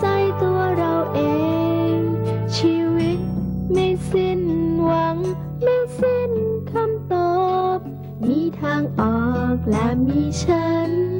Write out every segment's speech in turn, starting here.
ใจตัวเราเอง ชีวิตไม่สิ้นหวัง ไม่สิ้นคำตอบ มีทางออกและมีฉัน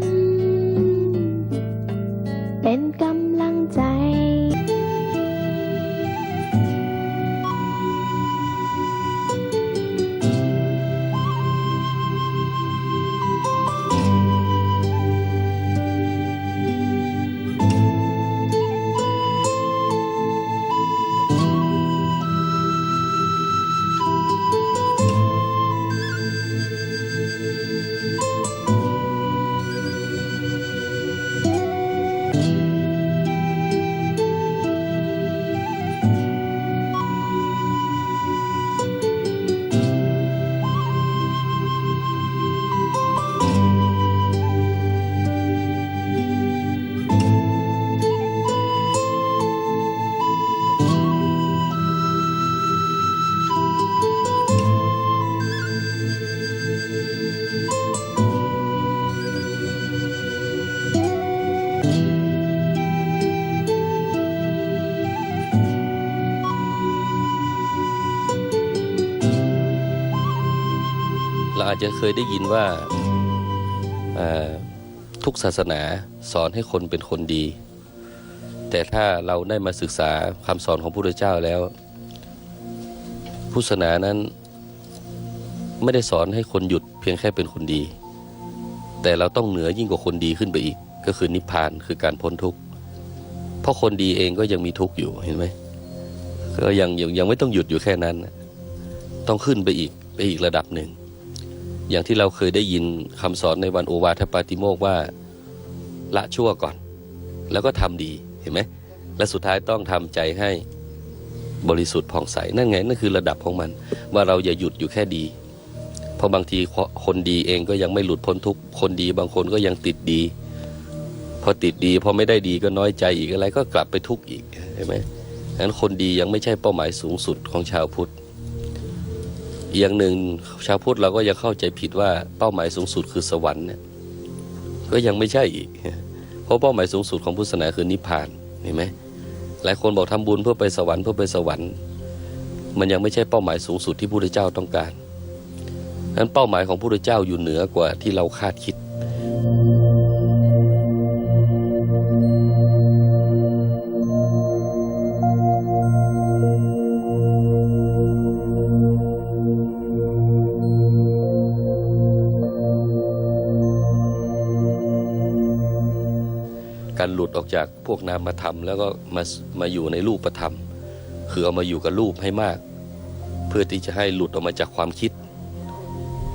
จจะเคยได้ยินว่าทุกศาสนาสอนให้คนเป็นคนดี แต่ถ้าเราได้มาศึกษาคำสอนของพระพุทธเจ้าแล้วพุทธศาสนานั้นไม่ได้สอนให้คนหยุดเพียงแค่เป็นคนดี แต่เราต้องเหนือยิ่งกว่าคนดีขึ้นไปอีก ก็คือนิพพานคือการพ้นทุกข์เพราะคนดีเองก็ยังมีทุกข์อยู่เห็นไหมก็ยังยังยังไม่ต้องหยุดอยู่แค่นั้น ต้องขึ้นไปอีกไปอีกระดับหนึ่ง อย่างที่เราเคยได้ยินคำสอนในวันโอวาทปาติโมกว่าละชั่วก่อน แล้วก็ทำดีเห็นไหมและสุดท้ายต้องทำใจให้บริสุทธิ์ผ่องใสนั่นไงนั่นคือระดับของมัน ว่าเราอย่าหยุดอยู่แค่ดี เพราะบางทีคนดีเองก็ยังไม่หลุดพ้นทุกคนดีบางคนก็ยังติดดี พอติดดีพอไม่ได้ดีก็น้อยใจอีกอะไรก็กลับไปทุกข์อีกเห็นไหมฉะนั้นคนดียังไม่ใช่เป้าหมายสูงสุดของชาวพุทธ อีกอย่างหนึ่งชาวพุทธเราก็ยังเข้าใจผิดว่าเป้าหมายสูงสุดคือสวรรค์เนี่ยก็ยังไม่ใช่อีก เพราะเป้าหมายสูงสุดของพุทธศาสนาคือนิพพานเห็นไหมหลายคนบอกทำบุญเพื่อไปสวรรค์เพื่อไปสวรรค์ มันยังไม่ใช่เป้าหมายสูงสุดที่พระพุทธเจ้าต้องการนั้นเป้าหมายของพระพุทธเจ้าอยู่เหนือกว่าที่เราคาดคิด ดออกจากพวกนามธรรม แล้วก็มามาอยู่ในรูปธรรม คือเอามาอยู่กับรูปให้มาก เพื่อที่จะให้หลุดออกมาจากความคิด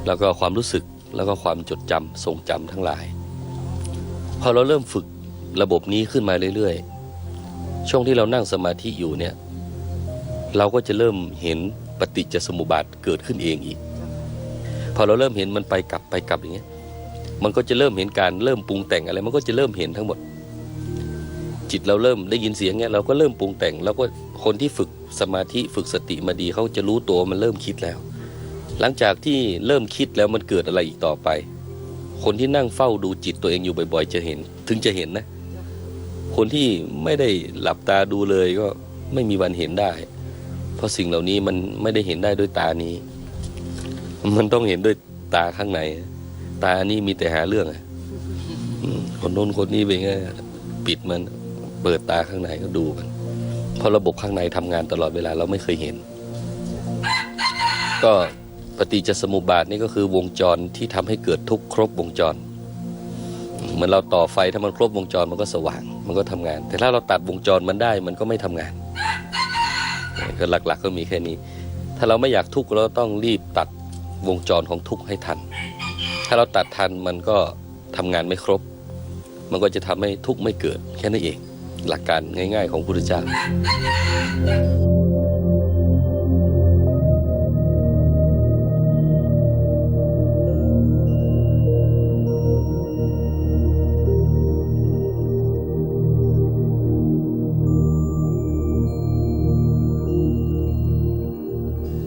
แล้วก็ความรู้สึกแล้วก็ความจดจำทรงจำทั้งหลาย พอเราเริ่มฝึกระบบนี้ขึ้นมาเรื่อยๆ ช่วงที่เรานั่งสมาธิอยู่เนี่ย เราก็จะเริ่มเห็นปฏิจจสมุปบาทเกิดขึ้นเองอีก พอเราเริ่มเห็นมันไปกลับไปกลับอย่างเงี้ย มันก็จะเริ่มเห็นการเริ่มปรุงแต่งอะไร มันก็จะเริ่มเห็นทั้งหมด จิตเราเริ่มได้ยินเสียงเงี้ยเราก็เริ่มปรุงแต่ง แล้วก็คนที่ฝึกสมาธิฝึกสติมาดีเขาจะรู้ตัวมันเริ่มคิดแล้ว หลังจากที่เริ่มคิดแล้วมันเกิดอะไรอีกต่อไป คนที่นั่งเฝ้าดูจิตตัวเองอยู่บ่อย ๆ จะเห็น ถึงจะเห็นนะ คนที่ไม่ได้หลับตาดูเลยก็ไม่มีวันเห็นได้ เพราะสิ่งเหล่านี้มันไม่ได้เห็นได้ด้วยตานี้ มันต้องเห็นด้วยตาข้างในตานี้มีแต่หาเรื่องคนโน้นคนนี้เป็นไงปิดมัน เปิดตาข้างในก็ดูมัน เพราะระบบข้างในทำงานตลอดเวลาเราไม่เคยเห็น ก็ปฏิจจสมุปบาทนี่ก็คือวงจรที่ทำให้เกิดทุกครบวงจรเหมือนเราต่อไฟถ้ามันครบวงจรมันก็สว่าง มันก็ทำงาน แต่ถ้าเราตัดวงจรมันได้มันก็ไม่ทำงานก็หลักๆก็มีแค่นี้ ถ้าเราไม่อยากทุกข์เราต้องรีบตัดวงจรของทุกข์ให้ทัน ถ้าเราตัดทันมันก็ทำงานไม่ครบ มันก็จะทำให้ทุกข์ไม่เกิดแค่นั้นเอง หลักการง่าย ๆ ของพระพุทธเจ้า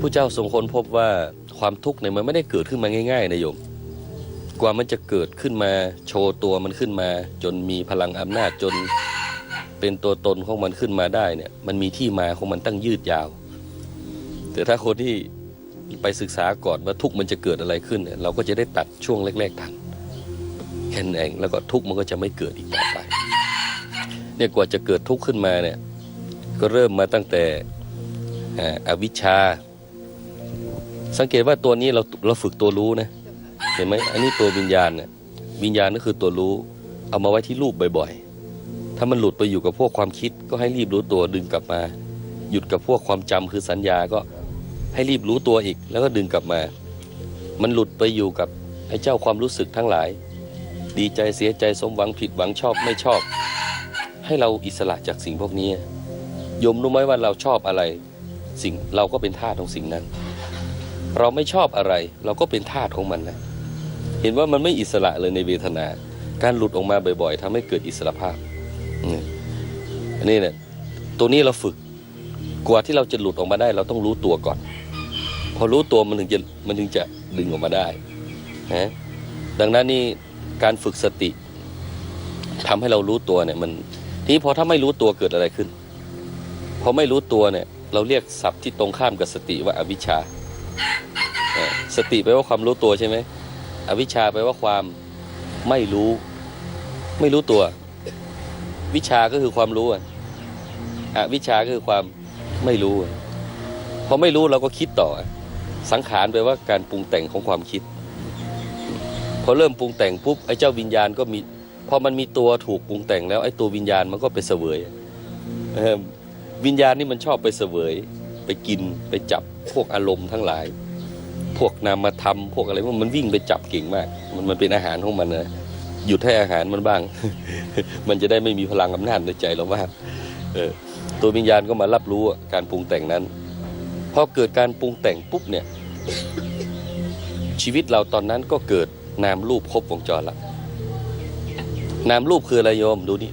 ผู้เจ้าทรงค้นพบว่าความทุกข์เนี่ยมันไม่ได้เกิดขึ้นมาง่ายๆนะโยม กว่ามันจะเกิดขึ้นมาโชว์ตัวมันขึ้นมา จนมีพลังอำนาจจน เป็นตัวตนของมันขึ้นมาได้เนี่ย มันมีที่มาของมันตั้งยืดยาว แต่ถ้าคนที่ไปศึกษาก่อนว่าทุกมันจะเกิดอะไรขึ้นเนี่ยเราก็จะได้ตัดช่วงแรก ๆทันแค่นั้นเองแล้วก็ทุกมันก็จะไม่เกิดอีกต่อไปเนี่ยกว่าจะเกิดทุกข์ขึ้นมาเนี่ยก็เริ่มมาตั้งแต่ออวิชชา สังเกตว่าตัวนี้เราเราฝึกตัวรู้นะเห็นไหมอันนี้ตัววิญญาณเนี่ยวิญญาณก็คือตัวรู้ เอามาไว้ที่รูปบ่อยๆ ถ้ามันหลุดไปอยู่กับพวกความคิดก็ให้รีบรู้ตัวดึงกลับมา หยุดกับพวกความจำคือสัญญาก็ให้รีบรู้ตัวอีก แล้วก็ดึงกลับมา มันหลุดไปอยู่กับไอ้เจ้าความรู้สึกทั้งหลาย ดีใจเสียใจสมหวังผิดหวังชอบไม่ชอบ ให้เราอิสระจากสิ่งพวกนี้ยมรู้ไหมว่าเราชอบอะไร สิ่งเราก็เป็นทาสของสิ่งนั้น เราไม่ชอบอะไร เราก็เป็นทาสของมันนะเห็นว่ามันไม่อิสระเลยในเวทนา การหลุดออกมาบ่อย ๆทำให้เกิดอิสระภาพ อันนี้เนี่ยตัวนี้เราฝึกกว่าที่เราจะหลุดออกมาได้ เราต้องรู้ตัวก่อน พอรู้ตัวมันถึงจะมันถึงจะดึงออกมาได้นะดังนั้นนี่การฝึกสติทำให้เรารู้ตัวเนี่ย มันทีนี้พอถ้าไม่รู้ตัวเกิดอะไรขึ้น พอไม่รู้ตัวเนี่ย เราเรียกศัพท์ที่ตรงข้ามกับสติว่าอวิชชาสติแปลว่าความรู้ตัวใช่ไหมอวิชชาแปลว่าความไม่รู้ ไม่รู้ตัว วิชาก็คือความรู้อะอวิชชาก็คือความไม่รู้อะพอไม่รู้เราก็คิดต่ออะสังขารแปลว่าการปรุงแต่งของความคิด พอเริ่มปรุงแต่งปุ๊บไอ้เจ้าวิญญาณก็มีพอมันมีตัวถูกปรุงแต่งแล้วไอ้ตัววิญญาณมันก็ไปเสวยเออวิญญาณนี่มันชอบไปเสวย ไปกินไปจับพวกอารมณ์ทั้งหลาย พวกนามธรรมพวกอะไรพวกมันวิ่งไปจับเก่งมาก มันมันเป็นอาหารของมันนะ หยุดให้อาหารมันบ้าง มันจะได้ไม่มีพลังอำนาจในใจเราบ้างเออตัววิญญาณก็มารับรู้การปรุงแต่งนั้นพอเกิดการปรุงแต่งปุ๊บเนี่ย ชีวิตเราตอนนั้นก็เกิดนามรูปครบวงจรละนามรูปคืออะไรโยมดูนี่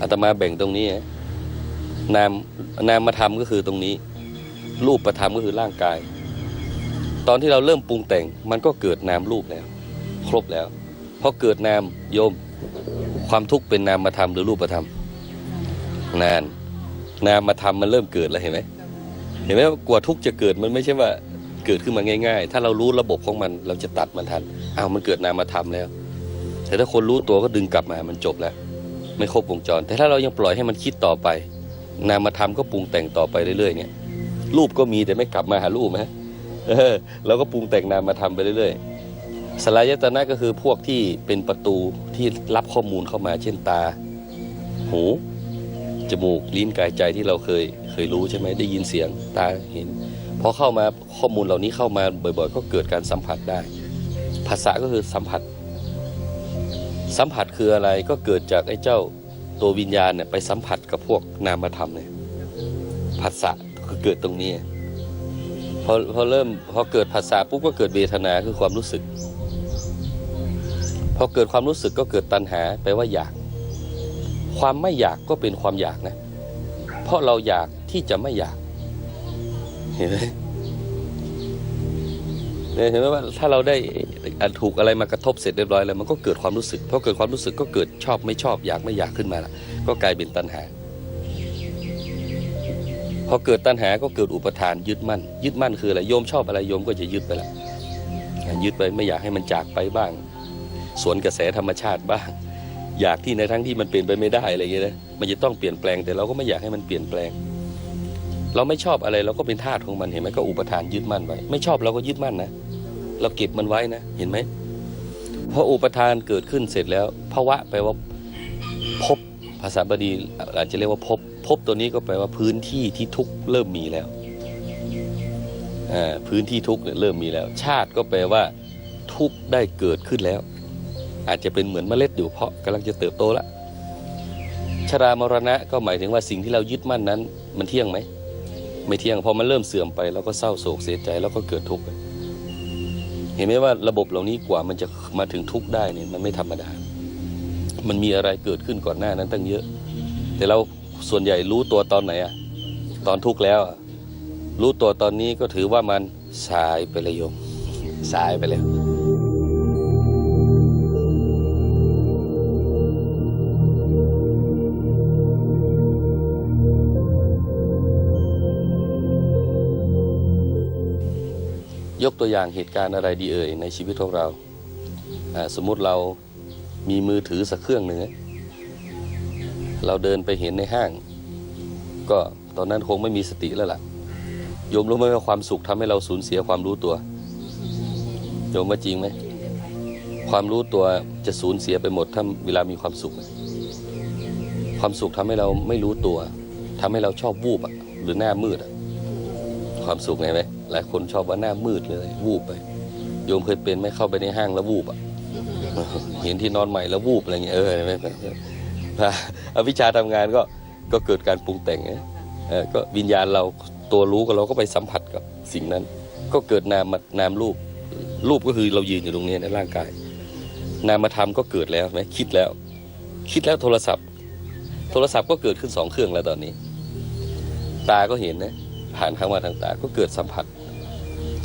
อาตมาแบ่งตรงนี้นะนามนามธรรมก็คือตรงนี้ รูปประธรรมก็คือร่างกาย ตอนที่เราเริ่มปรุงแต่งมันก็เกิดนามรูปแล้ว ครบแล้ว พอเกิดนามโยม ความทุกข์เป็นนามธรรมหรือรูปธรรมนาน นามธรรมมันเริ่มเกิดแล้วเห็นไหมเห็นไหมกว่าทุกข์จะเกิดมันไม่ใช่ว่าเกิดขึ้นมาง่าย ๆ ถ้าเรารู้ระบบของมันเราจะตัดมันทันอ้าวมันเกิดนามธรรมแล้ว แต่ถ้าคนรู้ตัวก็ดึงกลับมามันจบแล้ว ไม่ครบวงจร แต่ถ้าเรายังปล่อยให้มันคิดต่อไป นามธรรมก็ปรุงแต่งต่อไปเรื่อยๆเนี่ยรูปก็มีแต่ไม่กลับมาหารูปไหมเออเราก็ปรุงแต่งนามมาทำไปเรื่อยๆ สลายตนะก็คือพวกที่เป็นประตูที่รับข้อมูลเข้ามา เช่นตา หู จมูก ลิ้น กายใจที่เราเคยเคยรู้ใช่ไหมได้ยินเสียง ตาเห็น พอเข้ามาข้อมูลเหล่านี้เข้ามาบ่อยๆ ก็เกิดการสัมผัสได้ ภาษาก็คือสัมผัส สัมผัสคืออะไรก็เกิดจากไอ้เจ้าตัววิญญาณเนี่ยไปสัมผัสกับพวกนามธรรมเนี่ยภาษาคือเกิดตรงนี้พอพอเริ่มพอเกิดภาษาปุ๊บก็เกิดเวทนาคือความรู้สึก พอเกิดความรู้สึกก็เกิดตัณหาแปลว่าอยาก ความไม่อยากก็เป็นความอยากนะ เพราะเราอยากที่จะไม่อยาก เห็นไหมเนี่เห็นไหมว่าถ้าเราได้ถูกอะไรมากระทบเสร็จเรียบร้อยแล้วมันก็เกิดความรู้สึกพอเกิดความรู้สึกก็เกิดชอบไม่ชอบอยากไม่อยากขึ้นมาละก็กลายเป็นตัณหาพอเกิดตัณหาก็เกิดอุปทานยึดมั่น ยึดมั่นคืออะไรโยมชอบอะไรโยมก็จะยึดไปละยึดไปไม่อยากให้มันจากไปบ้าง สวนกระแสธรรมชาติบ้าง อยากที่ในทั้งที่มันเปลี่ยนไปไม่ได้อะไรอย่างเงี้ยนะมันจะต้องเปลี่ยนแปลงแต่เราก็ไม่อยากให้มันเปลี่ยนแปลง เราไม่ชอบอะไรเราก็เป็นทาสของมันเห็นไหมก็อุปทานยึดมั่นไว้ ไม่ชอบเราก็ยึดมั่นนะเราเก็บมันไว้นะเห็นไหมพออุปทานเกิดขึ้นเสร็จแล้วภาวะแปลว่าพบภาษาบาลีอาจจะเรียกว่าพบพบตัวนี้ก็แปลว่าพื้นที่ที่ทุกเริ่มมีแล้วพื้นที่ทุกเนี่ยเริ่มมีแล้ว ชาติก็แปลว่าทุกได้เกิดขึ้นแล้ว อาจจะเป็นเหมือนเมล็ดอยู่เพราะกำลังจะเติบโตละชรามรณะก็หมายถึงว่าสิ่งที่เรายึดมั่นนั้น มันเที่ยงไหมไม่เที่ยงพอมันเริ่มเสื่อมไปเราก็เศร้าโศกเสียใจแล้วก็เกิดทุกข์เห็นไหมว่าระบบเหล่านี้กว่ามันจะมาถึงทุกข์ได้เนี่ยมันไม่ธรรมดา มันมีอะไรเกิดขึ้นก่อนหน้านั้นตั้งเยอะ แต่เราส่วนใหญ่รู้ตัวตอนไหนอะตอนทุกข์แล้ว รู้ตัวตอนนี้ก็ถือว่ามันสายไปเลยโยมสายไปแล้ว ยกตัวอย่างเหตุการณ์อะไรดีเอ่ยในชีวิตของเรา สมมุติเรามีมือถือสักเครื่องหนึ่งเราเดินไปเห็นในห้าง ก็ตอนนั้นคงไม่มีสติแล้วล่ะโยมรู้ไหมว่าความสุขทำให้เราสูญเสียความรู้ตัวโยมว่าจริงไหมความรู้ตัวจะสูญเสียไปหมดถ้าเวลามีความสุข ความสุขทำให้เราไม่รู้ตัวทำให้เราชอบวูบอะหรือหน้ามืดอะ ความสุขไงไหมหลายคนชอบว่าหน้ามืดเลยวูบไป โยมเคยเป็นไหมเข้าไปในห้างแล้ววูบอะเห็นที่นอนใหม่แล้ววูบอะไรเงี้ยเออไม่เป็นพระอวิชชาทำงานก็ก็เกิดการปรุงแต่งไงเออก็วิญญาณเราตัวรู้กับเราก็ไปสัมผัสกับสิ่งนั้น ก็เกิดนามนามรูปรูปก็คือเรายืนอยู่ตรงนี้ในร่างกาย นามธรรมก็เกิดแล้วไหมคิดแล้ว คิดแล้วโทรศัพท์ โทรศัพท์ก็เกิดขึ้นสองเครื่องแล้วตอนนี้ ตาก็เห็นนะ ผ่านทางมาทางตาก็เกิดสัมผัส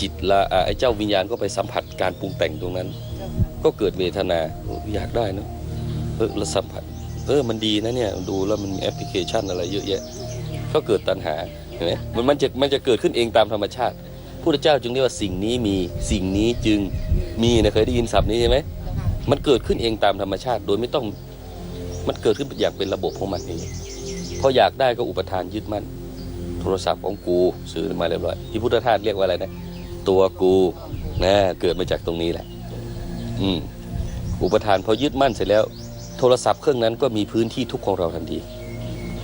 จิตละไอ้เจ้าวิญญาณก็ไปสัมผัสการปรุงแต่งตรงนั้น ก็เกิดเวทนาอยากได้นะเออแล้วสัมผัสเออมันดีนะเนี่ยดูแล้วมันมีแอปพลิเคชันอะไรเยอะแยะ ก็เกิดตัณหาเห็นไหมมันมันจะมันจะเกิดขึ้นเองตามธรรมชาติพุทธเจ้าจึงเรียกว่าสิ่งนี้มีสิ่งนี้จึงมีนะเคยได้ยินศัพท์นี้ใช่ไหมมันเกิดขึ้นเองตามธรรมชาติ โดยไม่ต้องมันเกิดขึ้นอย่างเป็นระบบของมันเองพออยากได้ก็อุปทานยึดมั่น โทรศัพท์ของกูซื้อมาเรียบร้อยที่พุทธทาสเรียกว่าอะไรนะ ตัวกูนะเกิดมาจากตรงนี้แหละ อืมอุปทานพอยึดมั่นเสร็จแล้ว โทรศัพท์เครื่องนั้นก็มีพื้นที่ทุกของเราทันที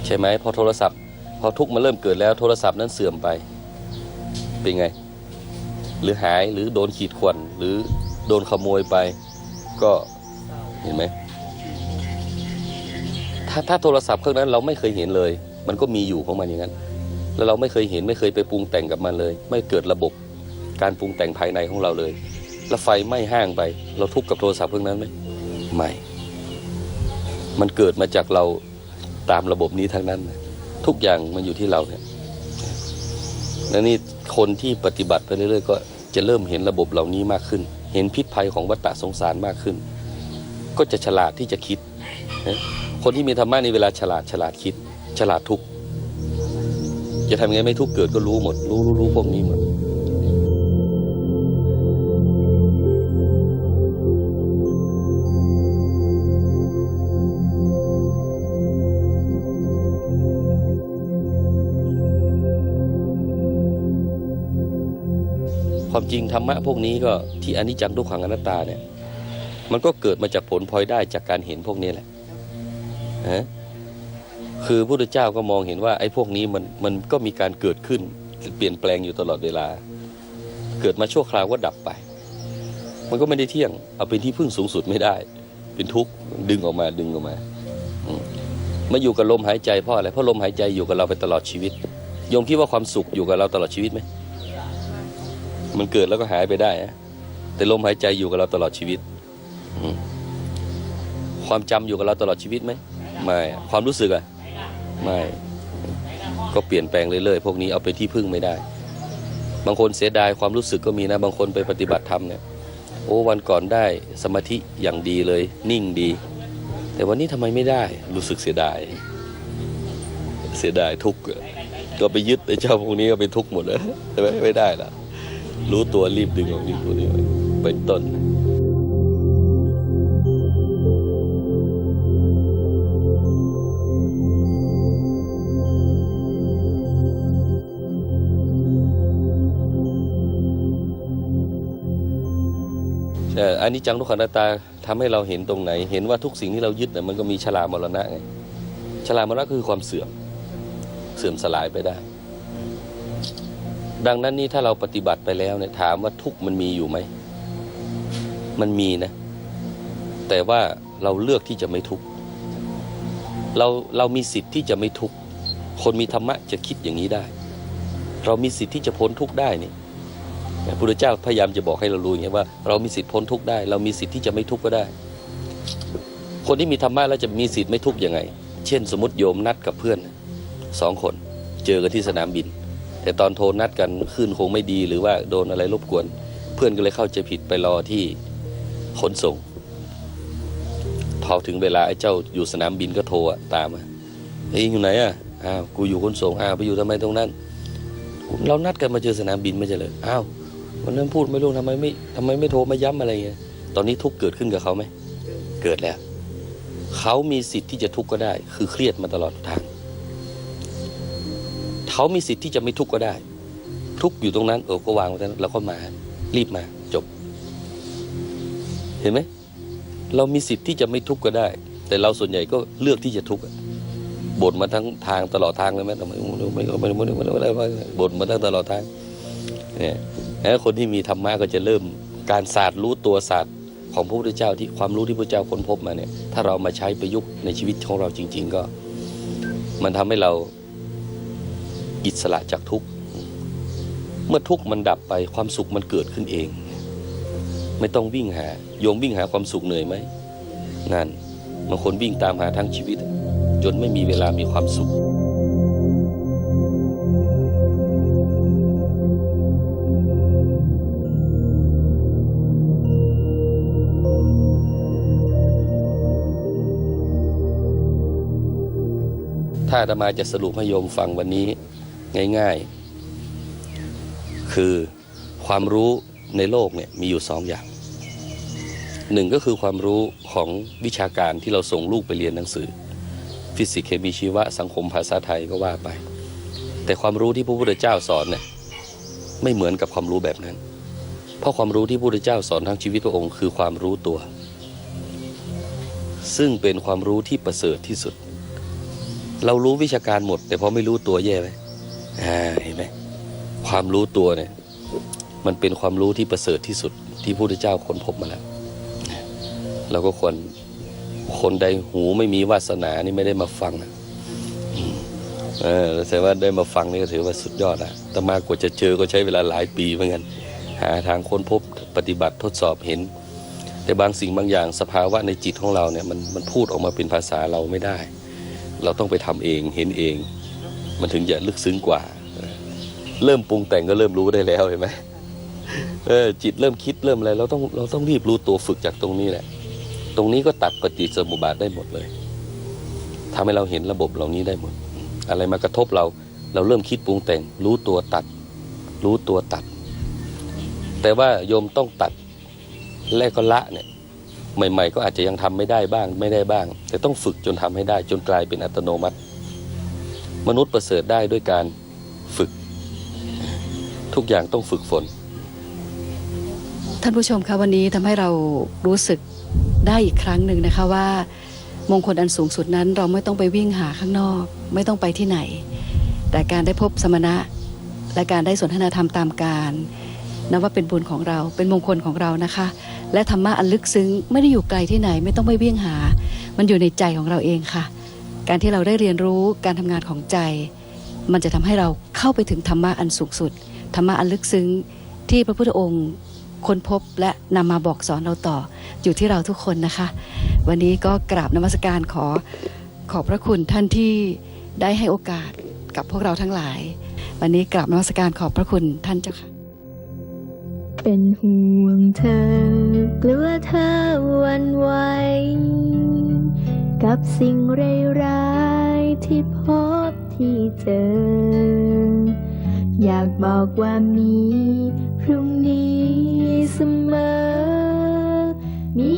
ใช่ไหมพอโทรศัพท์ พอทุกมันเริ่มเกิดแล้ว โทรศัพท์นั้นเสื่อมไป เป็นไง หรือหายหรือโดนขีดข่วนหรือโดนขโมยไป ก็เห็นไหมถ้าถ้าโทรศัพท์เครื่องนั้นเราไม่เคยเห็นเลย มันก็มีอยู่ของมันอย่างนั้น แล้วเราไม่เคยเห็นไม่เคยไปปรุงแต่งกับมันเลย ไม่เกิดระบบการปรุงแต่งภายในของเราเลย แล้วไฟไหม้ห้างไป เราทุกข์กับโทรศัพท์เครื่องนั้นไหมไม่ มันเกิดมาจากเราตามระบบนี้ทั้งนั้น ทุกอย่างมันอยู่ที่เราเนี่ยและนี่คนที่ปฏิบัติไปเรื่อยๆก็จะเริ่มเห็นระบบเหล่านี้มากขึ้น เห็นพิษภัยของวัฏฏะสงสารมากขึ้น ก็จะฉลาดที่จะคิด คนที่มีธรรมะในเวลาฉลาดฉลาดคิด ฉลาดทุกข์ จะทำยังไงไม่ทุกเกิดก็รู้หมด รู้รู้รู้พวกนี้หมดความจริงธรรมะพวกนี้ก็ที่อนิจจังทุกขังอนัตตาเนี่ย มันก็เกิดมาจากผลพลอยได้จากการเห็นพวกนี้แหละฮะ คือพระพุทธเจ้าก็มองเห็นว่าไอ้พวกนี้มันมันก็มีการเกิดขึ้นเปลี่ยนแปลงอยู่ตลอดเวลา เกิดมาชั่วคราวก็ดับไป มันก็ไม่ได้เที่ยง เอาเป็นที่พึ่งสูงสุดไม่ได้ เป็นทุกข์ดึงออกมาดึงออกมาอมาอยู่กับลมหายใจเพราะอะไรเพราะลมหายใจอยู่กับเราไปตลอดชีวิตโยมคิดว่าความสุขอยู่กับเราตลอดชีวิตไหมมันเกิดแล้วก็หายไปได้แต่ลมหายใจอยู่กับเราตลอดชีวิตอความจำอยู่กับเราตลอดชีวิตไหมไม่ความรู้สึกอะ ไม่ ก็เปลี่ยนแปลงเรื่อยๆ พวกนี้เอาเป็นที่พึ่งไม่ได้ บางคนเสียดายความรู้สึกก็มีนะ บางคนไปปฏิบัติธรรมเนี่ย โอ้วันก่อนได้สมาธิอย่างดีเลย นิ่งดี แต่วันนี้ทำไมไม่ได้ รู้สึกเสียดาย เสียดายทุกข์ก็ไปยึดไอ้เจ้าพวกนี้ก็ไปทุกข์หมดเลยใช่ไหมไม่ได้ละรู้ตัวรีบดึงออกรีบตัวนี้เป็นต้น แต่อันนี้จังทุกขันตาทำให้เราเห็นตรงไหน เห็นว่าทุกสิ่งที่เรายึดเนี่ยมันก็มีชรามรณะไงชรามรณะคือความเสื่อมเสื่อมสลายไปได้ ดังนั้นนี่ถ้าเราปฏิบัติไปแล้วเนี่ยถามว่าทุกมันมีอยู่ไหมมันมีนะ แต่ว่าเราเลือกที่จะไม่ทุกเราเรามีสิทธิ์ที่จะไม่ทุกคนมีธรรมะจะคิดอย่างนี้ได้ เรามีสิทธิ์ที่จะพ้นทุกได้นี่ พระพุทธเจ้าพยายามจะบอกให้เรารู้อย่างว่า เรามีสิทธิ์พ้นทุกข์ได้ เรามีสิทธิ์ที่จะไม่ทุกข์ก็ได้ คนที่มีธรรมะแล้วจะมีสิทธิ์ไม่ทุกข์ยังไง เช่น สมมติโยมนัดกับเพื่อนสองคนเจอกันที่สนามบิน แต่ตอนโทรนัดกันขึ้นคงไม่ดีหรือว่าโดนอะไรรบกวน เพื่อนก็เลยเข้าใจผิดไปรอที่ขนส่งพอถึงเวลาไอ้เจ้าอยู่สนามบินก็โทรอะตามมาเฮ้ยอยู่ไหนอะอ้าวกูอยู่ขนส่งอ้าวไปอยู่ทำไมตรงนั้น เรานัดกันมาเจอสนามบินไม่ใช่เลยอ้าว วันนั้นพูดไม่รู้ทำไมไม่ทำไมไม่โทรมาย้ำอะไรเงี้ยตอนนี้ทุกเกิดขึ้นกับเขาไหมเกิดแล้ว เขามีสิทธิ์ที่จะทุกข์ก็ได้ คือเครียดมาตลอดทางเขามีสิทธิ์ที่จะไม่ทุกข์ก็ได้ ทุกข์อยู่ตรงนั้น เออก็วางไว้นั้นแล้วก็มา รีบมาจบ เห็นไหมเรามีสิทธิ์ที่จะไม่ทุกข์ก็ได้ แต่เราส่วนใหญ่ก็เลือกที่จะทุกข์บ่นมาทั้งทางตลอดทางเลยไหมทำไมไม่ไม่ไม่ไม่ไม่ไม่ไม่บ่นมาทั้งตลอดทางเนี่ย แล้วคนที่มีธรรมะก็จะเริ่มการศาสตร์รู้ตัวศาสตร์ของพระพุทธเจ้าที่ความรู้ที่พระเจ้าค้นพบมาเนี่ยถ้าเรามาใช้ประยุกต์ในชีวิตของเราจริง ๆ ก็ มันทำให้เราอิสระจากทุกข์เมื่อทุกข์มันดับไปความสุขมันเกิดขึ้นเอง ไม่ต้องวิ่งหาโยมวิ่งหาความสุขเหนื่อยไหมนั่นบางคนวิ่งตามหาทั้งชีวิต จนไม่มีเวลามีความสุข ถ้าอาตมาจะสรุปให้โยมฟังวันนี้ง่าย ๆ คือความรู้ในโลกเนี่ยมีอยู่สองอย่างหนึ่งก็คือความรู้ของวิชาการที่เราส่งลูกไปเรียนหนังสือ ฟิสิกส์เคมีชีวะสังคมภาษาไทยก็ว่าไป แต่ความรู้ที่พระพุทธเจ้าสอนเนี่ยไม่เหมือนกับความรู้แบบนั้น เพราะความรู้ที่พระพุทธเจ้าสอนทั้งชีวิตพระองค์คือความรู้ตัว ซึ่งเป็นความรู้ที่ประเสริฐที่สุด เรารู้วิชาการหมด แต่พอไม่รู้ตัวแย่ไหมเห็นไหมความรู้ตัวเนี่ย มันเป็นความรู้ที่ประเสริฐที่สุดที่พระพุทธเจ้าค้นพบมาแล้วเราก็ควรคนใดหูไม่มีวาสนานี่ไม่ได้มาฟังนะเออแต่ว่าได้มาฟังนี่ก็ถือว่าสุดยอดอะแต่มากกว่าจะเจอก็ใช้เวลาหลายปีเหมือนกัน หาทางค้นพบปฏิบัติทดสอบเห็น แต่บางสิ่งบางอย่างสภาวะในจิตของเราเนี่ยมันมันพูดออกมาเป็นภาษาเราไม่ได้ เราต้องไปทำเองเห็นเอง มันถึงจะลึกซึ้งกว่า เริ่มปรุงแต่งก็เริ่มรู้ได้แล้วเห็นไหมเออจิตเริ่มคิดเริ่มอะไรเราต้องเราต้องรีบรู้ตัวฝึกจากตรงนี้แหละ ตรงนี้ก็ตัดปฏิสมุปบาทได้หมดเลยทำให้เราเห็นระบบเหล่านี้ได้หมด อะไรมากระทบเรา เราเริ่มคิดปรุงแต่ง รู้ตัวตัด รู้ตัวตัด แต่ว่าโยมต้องตัดแรกก็ละเนี่ย ใหม่ ๆ ก็อาจจะยังทำไม่ได้บ้างไม่ได้บ้าง แต่ต้องฝึกจนทำให้ได้จนกลายเป็นอัตโนมัติ มนุษย์ประเสริฐได้ด้วยการฝึก ทุกอย่างต้องฝึกฝน ท่านผู้ชมคะวันนี้ทำให้เรารู้สึกได้อีกครั้งหนึ่งนะคะว่ามงคลอันสูงสุดนั้นเราไม่ต้องไปวิ่งหาข้างนอก ไม่ต้องไปที่ไหน แต่การได้พบสมณะและการได้สนทนาธรรมตามการ นับว่าเป็นบุญของเราเป็นมงคลของเรานะคะ และธรรมะอันลึกซึ้งไม่ได้อยู่ไกลที่ไหนไม่ต้องไปวิ่งหา มันอยู่ในใจของเราเองค่ะ การที่เราได้เรียนรู้การทำงานของใจ มันจะทำให้เราเข้าไปถึงธรรมะอันสูงสุดธรรมะอันลึกซึ้งที่พระพุทธองค์ค้นพบและนำมาบอกสอนเราต่ออยู่ที่เราทุกคนนะคะ วันนี้ก็กราบนมัสการขอขอบพระคุณท่านที่ได้ให้โอกาสกับพวกเราทั้งหลาย วันนี้กราบนมัสการขอบพระคุณท่านเจ้าค่ะ เป็นห่วงเธอกลัวเธอวันไหวกับสิ่งร้ายๆที่พบที่เจอ อยากบอกว่ามีพรุ่งนี้เสมอ